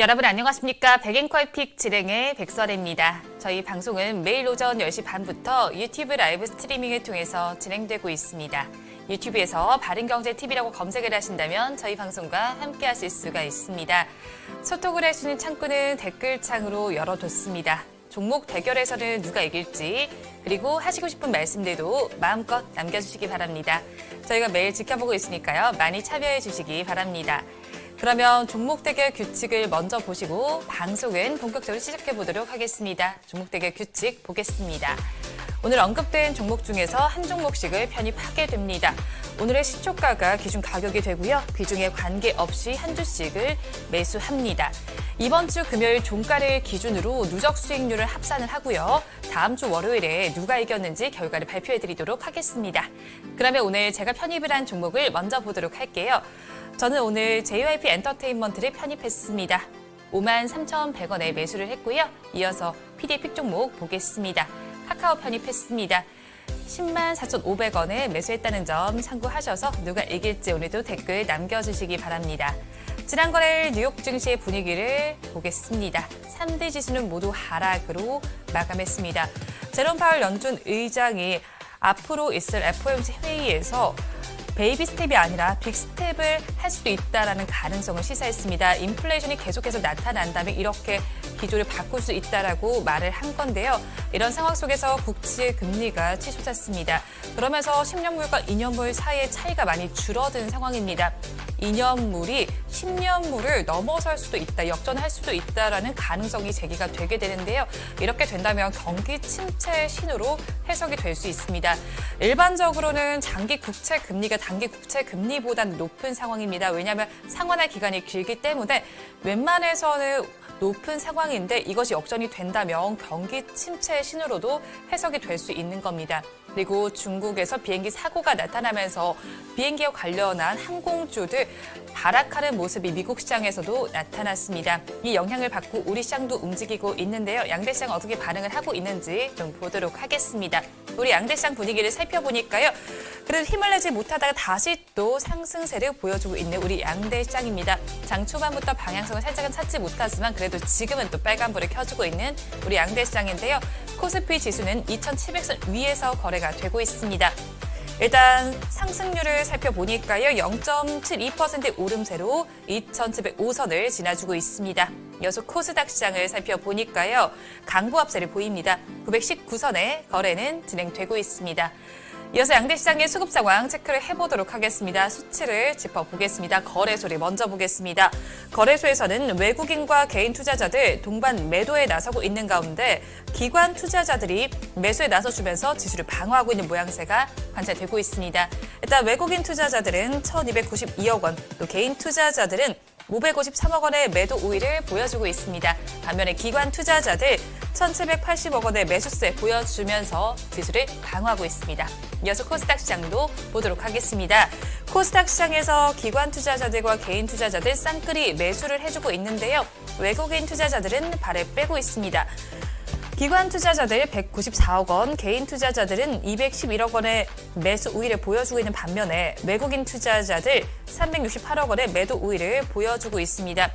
여러분 안녕하십니까? 백앤컬픽 진행의 백설입니다. 저희 방송은 매일 오전 10시 반부터 유튜브 라이브 스트리밍을 통해서 진행되고 있습니다. 유튜브에서 바른경제TV라고 검색을 하신다면 저희 방송과 함께 하실 수가 있습니다. 소통을 할 수 있는 창구는 댓글창으로 열어뒀습니다. 종목 대결에서는 누가 이길지 그리고 하시고 싶은 말씀들도 마음껏 남겨주시기 바랍니다. 저희가 매일 지켜보고 있으니까요. 많이 참여해 주시기 바랍니다. 그러면 종목 대결 규칙을 먼저 보시고 방송은 본격적으로 시작해 보도록 하겠습니다. 종목 대결 규칙 보겠습니다. 오늘 언급된 종목 중에서 한 종목씩을 편입하게 됩니다. 오늘의 시초가가 기준 가격이 되고요. 비중에 관계없이 한 주씩을 매수합니다. 이번 주 금요일 종가를 기준으로 누적 수익률을 합산을 하고요. 다음 주 월요일에 누가 이겼는지 결과를 발표해 드리도록 하겠습니다. 그러면 오늘 제가 편입을 한 종목을 먼저 보도록 할게요. 저는 오늘 JYP 엔터테인먼트를 편입했습니다. 5만 3,100원에 매수를 했고요. 이어서 PD 픽 종목 보겠습니다. 카카오 편입했습니다. 10만 4,500원에 매수했다는 점 참고하셔서 누가 이길지 오늘도 댓글 남겨주시기 바랍니다. 지난 거래일 뉴욕 증시의 분위기를 보겠습니다. 3대 지수는 모두 하락으로 마감했습니다. 제롬 파월 연준 의장이 앞으로 있을 FOMC 회의에서 베이비 스텝이 아니라 빅 스텝을 할 수도 있다라는 가능성을 시사했습니다. 인플레이션이 계속해서 나타난다면 이렇게 기조를 바꿀 수 있다라고 말을 한 건데요. 이런 상황 속에서 국채 금리가 치솟았습니다. 그러면서 10년물과 2년물 사이의 차이가 많이 줄어든 상황입니다. 2년물이 10년물을 넘어설 수도 있다, 역전할 수도 있다라는 가능성이 제기가 되게 되는데요. 이렇게 된다면 경기 침체 신호로 해석이 될 수 있습니다. 일반적으로는 장기 국채 금리가 단기 국채 금리보다는 높은 상황입니다. 왜냐하면 상환할 기간이 길기 때문에 웬만해서는 높은 상황인데 이것이 역전이 된다면 경기 침체 신호로도 해석이 될 수 있는 겁니다. 그리고 중국에서 비행기 사고가 나타나면서 비행기와 관련한 항공주들 하락하는 모습이 미국 시장에서도 나타났습니다. 이 영향을 받고 우리 시장도 움직이고 있는데요. 양대 시장 어떻게 반응을 하고 있는지 좀 보도록 하겠습니다. 우리 양대 시장 분위기를 살펴보니까요. 그래도 힘을 내지 못하다가 다시 또 상승세를 보여주고 있는 우리 양대 시장입니다. 장 초반부터 방향성을 살짝은 찾지 못하지만 그래도 지금은 또 빨간불을 켜주고 있는 우리 양대 시장인데요. 코스피 지수는 2,700선 위에서 거래가 되고 있습니다. 일단 상승률을 살펴보니까요. 0.72%의 오름세로 2,705선을 지나주고 있습니다. 이어서 코스닥 시장을 살펴보니까요. 강보합세를 보입니다. 919선의 거래는 진행되고 있습니다. 이어서 양대 시장의 수급 상황 체크를 해보도록 하겠습니다. 수치를 짚어보겠습니다. 거래소를 먼저 보겠습니다. 거래소에서는 외국인과 개인 투자자들 동반 매도에 나서고 있는 가운데 기관 투자자들이 매수에 나서주면서 지수를 방어하고 있는 모양새가 관찰되고 있습니다. 일단 외국인 투자자들은 1,292억 원, 또 개인 투자자들은 553억 원의 매도 우위를 보여주고 있습니다. 반면에 기관 투자자들 1,780억 원의 매수세 보여주면서 지수를 강화하고 있습니다. 이어서 코스닥 시장도 보도록 하겠습니다. 코스닥 시장에서 기관 투자자들과 개인 투자자들 쌍끌이 매수를 해주고 있는데요. 외국인 투자자들은 발을 빼고 있습니다. 기관 투자자들 194억 원, 개인 투자자들은 211억 원의 매수 우위를 보여주고 있는 반면에 외국인 투자자들 368억 원의 매도 우위를 보여주고 있습니다.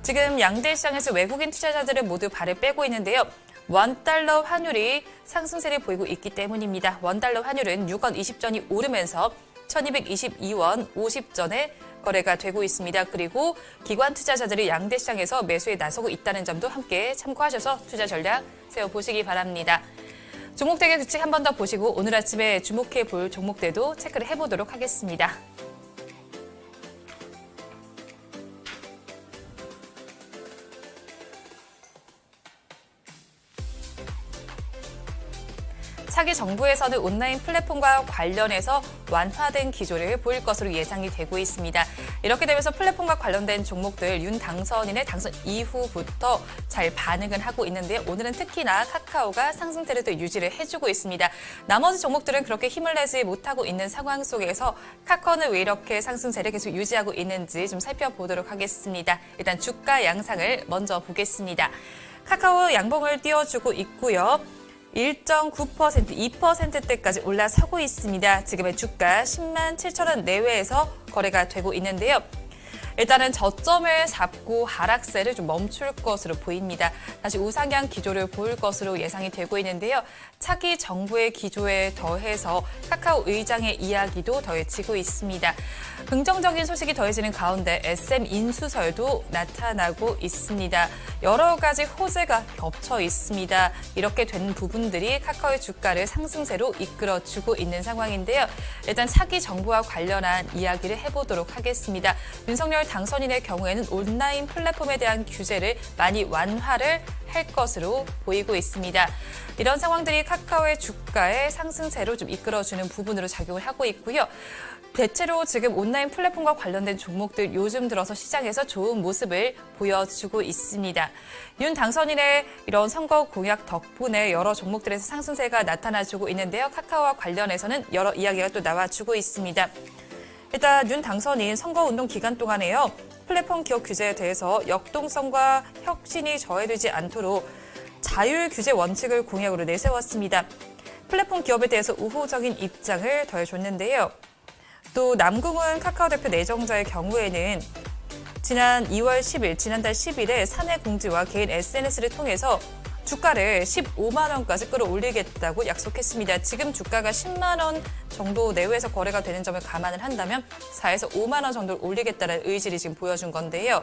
지금 양대 시장에서 외국인 투자자들은 모두 발을 빼고 있는데요. 원달러 환율이 상승세를 보이고 있기 때문입니다. 원달러 환율은 6원 20전이 오르면서 1222원 50전에 거래가 되고 있습니다. 그리고 기관 투자자들이 양대 시장에서 매수에 나서고 있다는 점도 함께 참고하셔서 투자 전략 세워 보시기 바랍니다. 종목 대결 규칙 한 번 더 보시고 오늘 아침에 주목해 볼 종목들도 체크를 해보도록 하겠습니다. 차기 정부에서는 온라인 플랫폼과 관련해서 완화된 기조를 보일 것으로 예상이 되고 있습니다. 이렇게 되면서 플랫폼과 관련된 종목들 윤 당선인의 당선 이후부터 잘 반응을 하고 있는데요. 오늘은 특히나 카카오가 상승 트렌드 유지를 해주고 있습니다. 나머지 종목들은 그렇게 힘을 내지 못하고 있는 상황 속에서 카카오는 왜 이렇게 상승세를 계속 유지하고 있는지 좀 살펴보도록 하겠습니다. 일단 주가 양상을 먼저 보겠습니다. 카카오 양봉을 띄워주고 있고요. 1.9%, 2%대까지 올라서고 있습니다. 지금의 주가 10만 7천 원 내외에서 거래가 되고 있는데요. 일단은 저점을 잡고 하락세를 좀 멈출 것으로 보입니다. 다시 우상향 기조를 보일 것으로 예상이 되고 있는데요. 차기 정부의 기조에 더해서 카카오 의장의 이야기도 더해지고 있습니다. 긍정적인 소식이 더해지는 가운데 SM 인수설도 나타나고 있습니다. 여러 가지 호재가 겹쳐 있습니다. 이렇게 된 부분들이 카카오의 주가를 상승세로 이끌어주고 있는 상황인데요. 일단 차기 정부와 관련한 이야기를 해보도록 하겠습니다. 윤석열 당선인의 경우에는 온라인 플랫폼에 대한 규제를 많이 완화를 할 것으로 보이고 있습니다. 이런 상황들이 카카오의 주가의 상승세로 좀 이끌어주는 부분으로 작용을 하고 있고요. 대체로 지금 온라인 플랫폼과 관련된 종목들 요즘 들어서 시장에서 좋은 모습을 보여주고 있습니다. 윤 당선인의 이런 선거 공약 덕분에 여러 종목들에서 상승세가 나타나주고 있는데요. 카카오와 관련해서는 여러 이야기가 또 나와주고 있습니다. 일단 윤 당선인 선거운동 기간 동안에요. 플랫폼 기업 규제에 대해서 역동성과 혁신이 저해되지 않도록 자율 규제 원칙을 공약으로 내세웠습니다. 플랫폼 기업에 대해서 우호적인 입장을 더해줬는데요. 또 남궁은 카카오 대표 내정자의 경우에는 지난 2월 10일, 지난달 10일에 사내 공지와 개인 SNS를 통해서 주가를 15만 원까지 끌어올리겠다고 약속했습니다. 지금 주가가 10만 원 정도 내외에서 거래가 되는 점을 감안을 한다면 4에서 5만 원 정도를 올리겠다는 의지를 지금 보여준 건데요.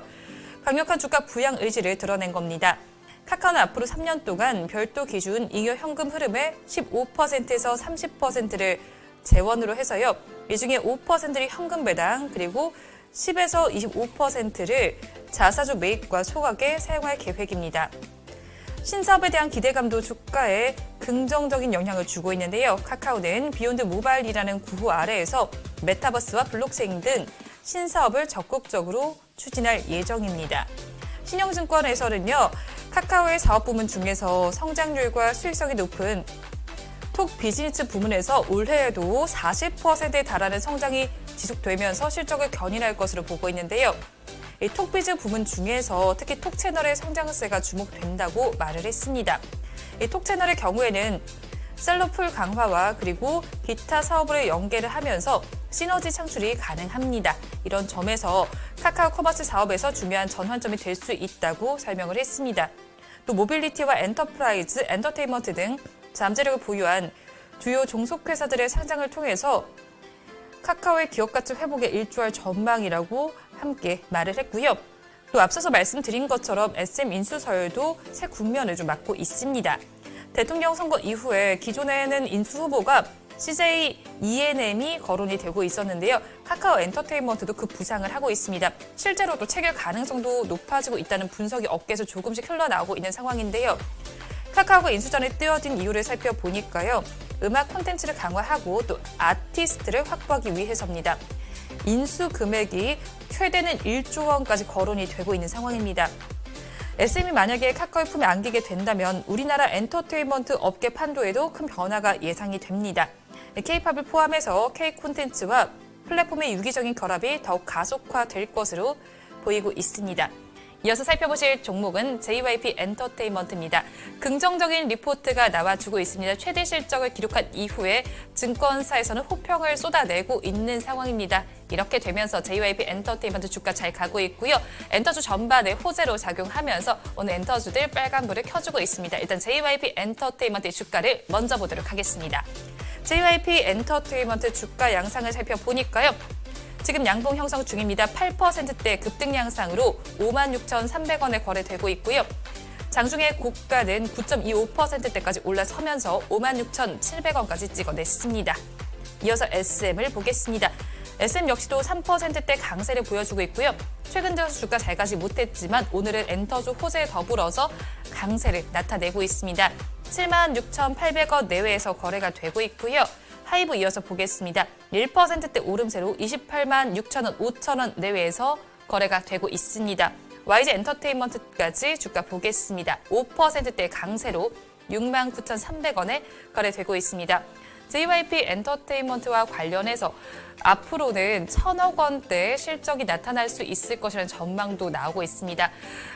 강력한 주가 부양 의지를 드러낸 겁니다. 카카오는 앞으로 3년 동안 별도 기준 잉여 현금 흐름의 15%에서 30%를 재원으로 해서요. 이 중에 5%를 현금 배당 그리고 10에서 25%를 자사주 매입과 소각에 사용할 계획입니다. 신사업에 대한 기대감도 주가에 긍정적인 영향을 주고 있는데요. 카카오는 비욘드 모바일이라는 구호 아래에서 메타버스와 블록체인 등 신사업을 적극적으로 추진할 예정입니다. 신영증권에서는요, 카카오의 사업 부문 중에서 성장률과 수익성이 높은 톡 비즈니스 부문에서 올해에도 40%에 달하는 성장이 지속되면서 실적을 견인할 것으로 보고 있는데요. 이 톡비즈 부문 중에서 특히 톡 채널의 성장세가 주목된다고 말을 했습니다. 이 톡 채널의 경우에는 셀러풀 강화와 그리고 기타 사업을 연계를 하면서 시너지 창출이 가능합니다. 이런 점에서 카카오 커머스 사업에서 중요한 전환점이 될 수 있다고 설명을 했습니다. 또 모빌리티와 엔터프라이즈, 엔터테인먼트 등 잠재력을 보유한 주요 종속회사들의 상장을 통해서 카카오의 기업 가치 회복에 일조할 전망이라고 함께 말을 했고요. 또 앞서서 말씀드린 것처럼 SM 인수설도 새 국면을 좀 맞고 있습니다. 대통령 선거 이후에 기존에는 인수 후보가 CJ ENM이 거론이 되고 있었는데요. 카카오 엔터테인먼트도 그 부상을 하고 있습니다. 실제로도 체결 가능성도 높아지고 있다는 분석이 업계에서 조금씩 흘러나오고 있는 상황인데요. 카카오가 인수전에 뛰어든 이유를 살펴보니까요. 음악 콘텐츠를 강화하고 또 아티스트를 확보하기 위해서입니다. 인수 금액이 최대는 1조 원까지 거론이 되고 있는 상황입니다. SM이 만약에 카카오의 품에 안기게 된다면 우리나라 엔터테인먼트 업계 판도에도 큰 변화가 예상이 됩니다. K-팝을 포함해서 K 콘텐츠와 플랫폼의 유기적인 결합이 더욱 가속화될 것으로 보이고 있습니다. 이어서 살펴보실 종목은 JYP 엔터테인먼트입니다. 긍정적인 리포트가 나와주고 있습니다. 최대 실적을 기록한 이후에 증권사에서는 호평을 쏟아내고 있는 상황입니다. 이렇게 되면서 JYP 엔터테인먼트 주가 잘 가고 있고요. 엔터주 전반에 호재로 작용하면서 오늘 엔터주들 빨간불을 켜주고 있습니다. 일단 JYP 엔터테인먼트의 주가를 먼저 보도록 하겠습니다. JYP 엔터테인먼트 주가 양상을 살펴보니까요. 지금 양봉 형성 중입니다. 8%대 급등 양상으로 56,300원에 거래되고 있고요. 장중에 고가는 9.25%대까지 올라서면서 56,700원까지 찍어냈습니다. 이어서 SM을 보겠습니다. SM 역시도 3%대 강세를 보여주고 있고요. 최근 들어서 주가 잘 가지 못했지만 오늘은 엔터주 호재에 더불어서 강세를 나타내고 있습니다. 76,800원 내외에서 거래가 되고 있고요. 하이브 이어서 보겠습니다. 1%대 오름세로 28만 6천 원, 5천 원 내외에서 거래가 되고 있습니다. YG 엔터테인먼트까지 주가 보겠습니다. 5%대 강세로 6만 9천 300원에 거래되고 있습니다. JYP 엔터테인먼트와 관련해서 앞으로는 천억 원대 실적이 나타날 수 있을 것이라는 전망도 나오고 있습니다.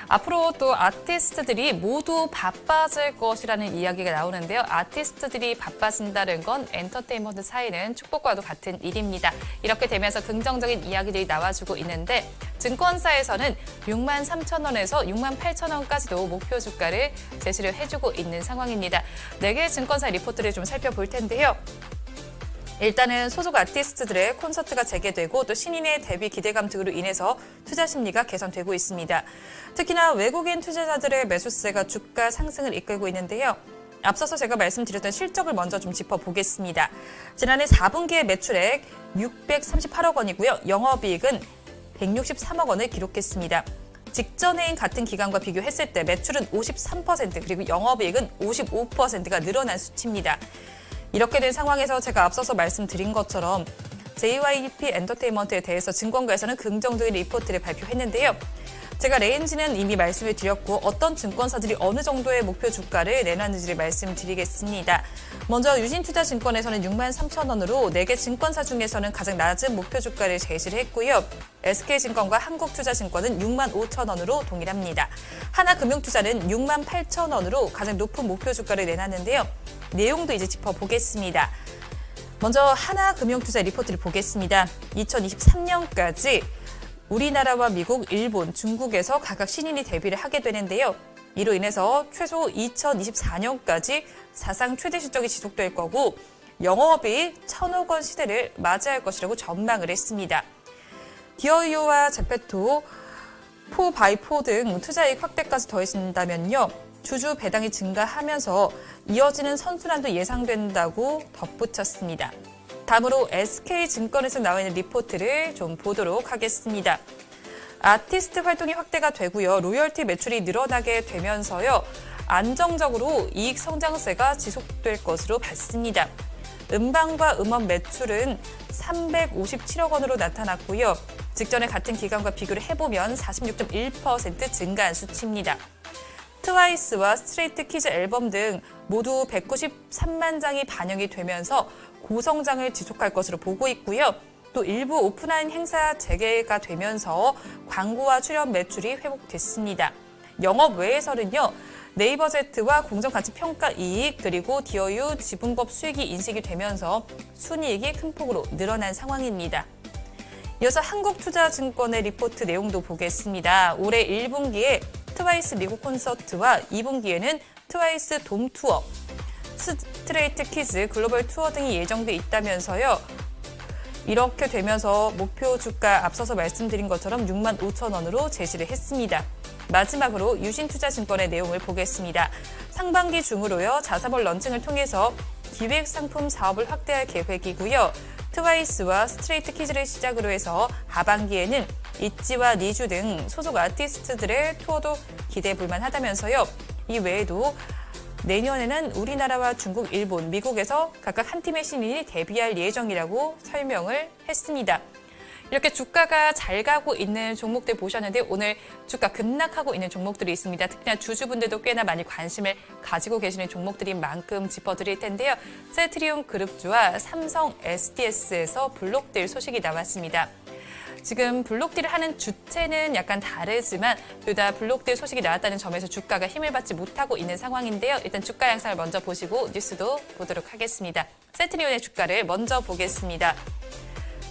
앞으로 또 아티스트들이 모두 바빠질 것이라는 이야기가 나오는데요. 아티스트들이 바빠진다는 건 엔터테인먼트 사이는 축복과도 같은 일입니다. 이렇게 되면서 긍정적인 이야기들이 나와주고 있는데 증권사에서는 6만 3천 원에서 6만 8천 원까지도 목표 주가를 제시를 해주고 있는 상황입니다. 네개 증권사 리포트를 좀 살펴볼 텐데요. 일단은 소속 아티스트들의 콘서트가 재개되고 또 신인의 데뷔 기대감 등으로 인해서 투자 심리가 개선되고 있습니다. 특히나 외국인 투자자들의 매수세가 주가 상승을 이끌고 있는데요. 앞서서 제가 말씀드렸던 실적을 먼저 좀 짚어보겠습니다. 지난해 4분기의 매출액 638억 원이고요. 영업이익은 163억 원을 기록했습니다. 직전해인 같은 기간과 비교했을 때 매출은 53% 그리고 영업이익은 55%가 늘어난 수치입니다. 이렇게 된 상황에서 제가 앞서서 말씀드린 것처럼 JYP 엔터테인먼트에 대해서 증권가에서는 긍정적인 리포트를 발표했는데요. 제가 레인지는 이미 말씀을 드렸고 어떤 증권사들이 어느 정도의 목표 주가를 내놨는지를 말씀드리겠습니다. 먼저 유진투자증권에서는 6만 3천 원으로 4개 증권사 중에서는 가장 낮은 목표 주가를 제시를 했고요. SK증권과 한국투자증권은 6만 5천 원으로 동일합니다. 하나금융투자는 6만 8천 원으로 가장 높은 목표 주가를 내놨는데요. 내용도 이제 짚어보겠습니다. 먼저 하나금융투자 리포트를 보겠습니다. 2023년까지 우리나라와 미국, 일본, 중국에서 각각 신인이 데뷔를 하게 되는데요. 이로 인해서 최소 2024년까지 사상 최대 실적이 지속될 거고 영업이 천억 원 시대를 맞이할 것이라고 전망을 했습니다. 디어유와 제페토, 포바이포 등 투자이익 확대까지 더해진다면요. 주주 배당이 증가하면서 이어지는 선순환도 예상된다고 덧붙였습니다. 다음으로 SK증권에서 나와 있는 리포트를 좀 보도록 하겠습니다. 아티스트 활동이 확대가 되고요. 로열티 매출이 늘어나게 되면서요. 안정적으로 이익 성장세가 지속될 것으로 봤습니다. 음반과 음원 매출은 357억 원으로 나타났고요. 직전의 같은 기간과 비교를 해보면 46.1% 증가한 수치입니다. 트와이스와 스트레이트 키즈 앨범 등 모두 193만 장이 반영이 되면서 고성장을 지속할 것으로 보고 있고요. 또 일부 오프라인 행사 재개가 되면서 광고와 출연 매출이 회복됐습니다. 영업 외에서는요. 네이버 제트와 공정가치평가 이익 그리고 디어유 지분법 수익이 인식이 되면서 순이익이 큰 폭으로 늘어난 상황입니다. 이어서 한국투자증권의 리포트 내용도 보겠습니다. 올해 1분기에 트와이스 미국 콘서트와 2분기에는 트와이스 돔 투어, 스트레이트 키즈 글로벌 투어 등이 예정돼 있다면서요. 이렇게 되면서 목표 주가 앞서서 말씀드린 것처럼 6만 5천 원으로 제시를 했습니다. 마지막으로 유신투자증권의 내용을 보겠습니다. 상반기 중으로요 자사몰 런칭을 통해서 기획 상품 사업을 확대할 계획이고요. 트와이스와 스트레이트 키즈를 시작으로 해서 하반기에는 있지와 니주 등 소속 아티스트들의 투어도 기대해 볼 만 하다면서요. 이 외에도 내년에는 우리나라와 중국, 일본, 미국에서 각각 한 팀의 신인이 데뷔할 예정이라고 설명을 했습니다. 이렇게 주가가 잘 가고 있는 종목들 보셨는데 오늘 주가 급락하고 있는 종목들이 있습니다. 특히나 주주분들도 꽤나 많이 관심을 가지고 계시는 종목들인 만큼 짚어드릴 텐데요. 세트리움 그룹주와 삼성 SDS에서 블록될 소식이 나왔습니다. 지금 블록딜을 하는 주체는 약간 다르지만 둘 다 블록딜 소식이 나왔다는 점에서 주가가 힘을 받지 못하고 있는 상황인데요. 일단 주가 양상을 먼저 보시고 뉴스도 보도록 하겠습니다. 세트리온의 주가를 먼저 보겠습니다.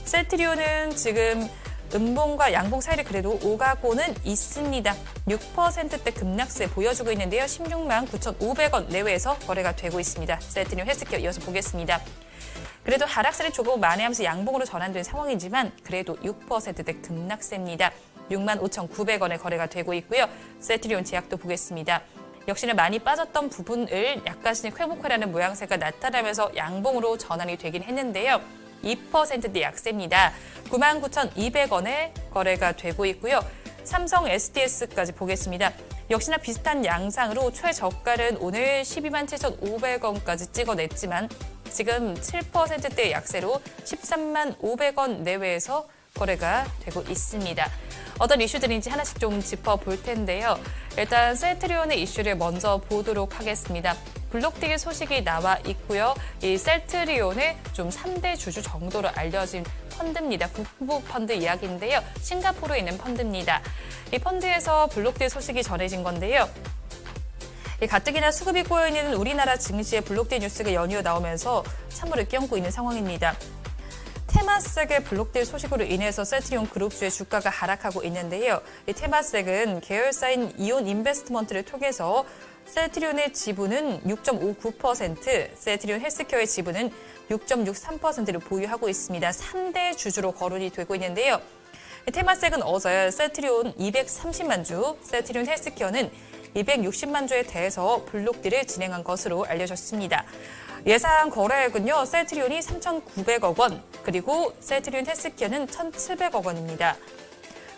셀트리온은 지금 음봉과 양봉 사이를 그래도 오가고는 있습니다. 6%대 급락세 보여주고 있는데요. 16만 9,500원 내외에서 거래가 되고 있습니다. 셀트리온 헬스케어 이어서 보겠습니다. 그래도 하락세를 조금 만회하면서 양봉으로 전환된 상황이지만 그래도 6%대 급락세입니다. 6만 5,900원에 거래가 되고 있고요. 셀트리온 제약도 보겠습니다. 역시나 많이 빠졌던 부분을 약간씩 회복하려는 모양새가 나타나면서 양봉으로 전환이 되긴 했는데요. 2%대 약세입니다. 99,200원에 거래가 되고 있고요. 삼성 SDS까지 보겠습니다. 역시나 비슷한 양상으로 최저가는 오늘 12만 7,500원까지 찍어냈지만 지금 7%대 약세로 13만 500원 내외에서 거래가 되고 있습니다. 어떤 이슈들인지 하나씩 좀 짚어볼 텐데요. 일단 셀트리온의 이슈를 먼저 보도록 하겠습니다. 블록딜 소식이 나와 있고요. 이 셀트리온의 좀 3대 주주 정도로 알려진 펀드입니다. 북부 펀드 이야기인데요. 싱가포르에 있는 펀드입니다. 이 펀드에서 블록딜 소식이 전해진 건데요. 이 가뜩이나 수급이 꼬여있는 우리나라 증시의 블록딜 뉴스가 연이어 나오면서 찬물을 끼얹고 있는 상황입니다. 테마색의 블록딜 소식으로 인해서 셀트리온 그룹주의 주가가 하락하고 있는데요. 이 테마색은 계열사인 이온 인베스트먼트를 통해서 셀트리온의 지분은 6.59%, 셀트리온 헬스케어의 지분은 6.63%를 보유하고 있습니다. 3대 주주로 거론이 되고 있는데요. 테마색은 어제 셀트리온 230만 주, 셀트리온 헬스케어는 260만 주에 대해서 블록딜을 진행한 것으로 알려졌습니다. 예상 거래액은요, 셀트리온이 3,900억 원, 그리고 셀트리온 헬스케어는 1,700억 원입니다.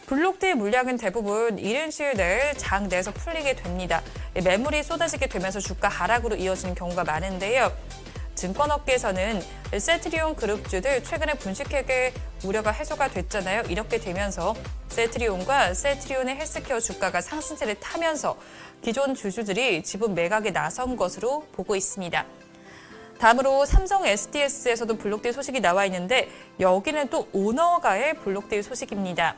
블록딜 물량은 대부분 이른 시일 내에 장 내에서 풀리게 됩니다. 매물이 쏟아지게 되면서 주가 하락으로 이어지는 경우가 많은데요. 증권업계에서는 셀트리온 그룹주들 최근에 분식회계 우려가 해소가 됐잖아요. 이렇게 되면서 셀트리온과 셀트리온의 헬스케어 주가가 상승세를 타면서 기존 주주들이 지분 매각에 나선 것으로 보고 있습니다. 다음으로 삼성 SDS에서도 블록딜 소식이 나와 있는데 여기는 또 오너가의 블록딜 소식입니다.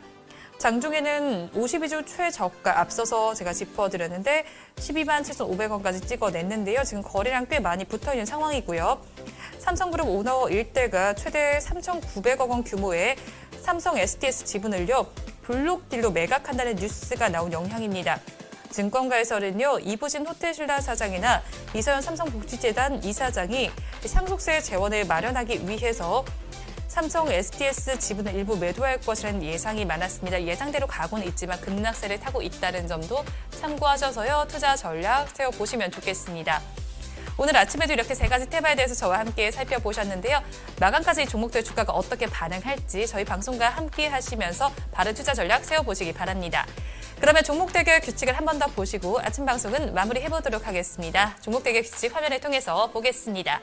장중에는 52주 최저가 앞서서 제가 짚어드렸는데 12만 7,500원까지 찍어냈는데요. 지금 거래량 꽤 많이 붙어있는 상황이고요. 삼성그룹 오너 일대가 최대 3,900억 원 규모의 삼성 SDS 지분을요. 블록딜로 매각한다는 뉴스가 나온 영향입니다. 증권가에서는요 이부진 호텔신라 사장이나 이서연 삼성복지재단 이사장이 상속세 재원을 마련하기 위해서 삼성 SDS 지분을 일부 매도할 것이라는 예상이 많았습니다. 예상대로 가고는 있지만 급락세를 타고 있다는 점도 참고하셔서요 투자 전략 세워보시면 좋겠습니다. 오늘 아침에도 이렇게 세 가지 테마에 대해서 저와 함께 살펴보셨는데요. 마감까지 종목들 주가가 어떻게 반응할지 저희 방송과 함께 하시면서 바른 투자 전략 세워보시기 바랍니다. 그러면 종목 대결 규칙을 한 번 더 보시고 아침 방송은 마무리해 보도록 하겠습니다. 종목 대결 규칙 화면을 통해서 보겠습니다.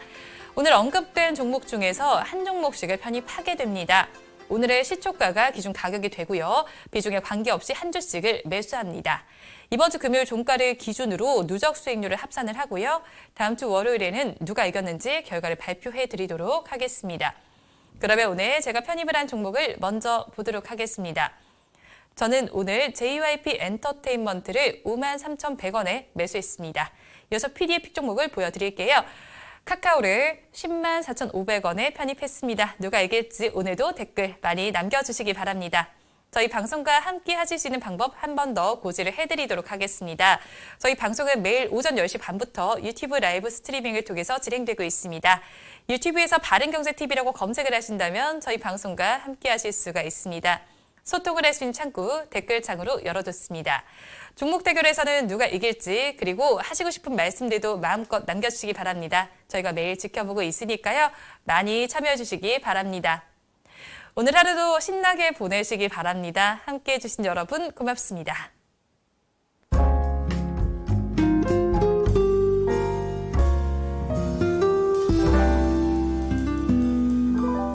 오늘 언급된 종목 중에서 한 종목씩을 편입하게 됩니다. 오늘의 시초가가 기준 가격이 되고요. 비중에 관계없이 한 주씩을 매수합니다. 이번 주 금요일 종가를 기준으로 누적 수익률을 합산을 하고요. 다음 주 월요일에는 누가 이겼는지 결과를 발표해 드리도록 하겠습니다. 그러면 오늘 제가 편입을 한 종목을 먼저 보도록 하겠습니다. 저는 오늘 JYP 엔터테인먼트를 53,100원에 매수했습니다. 이어서 PDF 픽 종목을 보여드릴게요. 카카오를 10만 4,500원에 편입했습니다. 누가 이길지 오늘도 댓글 많이 남겨주시기 바랍니다. 저희 방송과 함께 하실 수 있는 방법 한 번 더 고지를 해드리도록 하겠습니다. 저희 방송은 매일 오전 10시 반부터 유튜브 라이브 스트리밍을 통해서 진행되고 있습니다. 유튜브에서 바른경제TV라고 검색을 하신다면 저희 방송과 함께 하실 수가 있습니다. 소통을 할 수 있는 창구 댓글창으로 열어뒀습니다. 종목 대결에서는 누가 이길지 그리고 하시고 싶은 말씀들도 마음껏 남겨주시기 바랍니다. 저희가 매일 지켜보고 있으니까요. 많이 참여해 주시기 바랍니다. 오늘 하루도 신나게 보내시기 바랍니다. 함께 해주신 여러분 고맙습니다.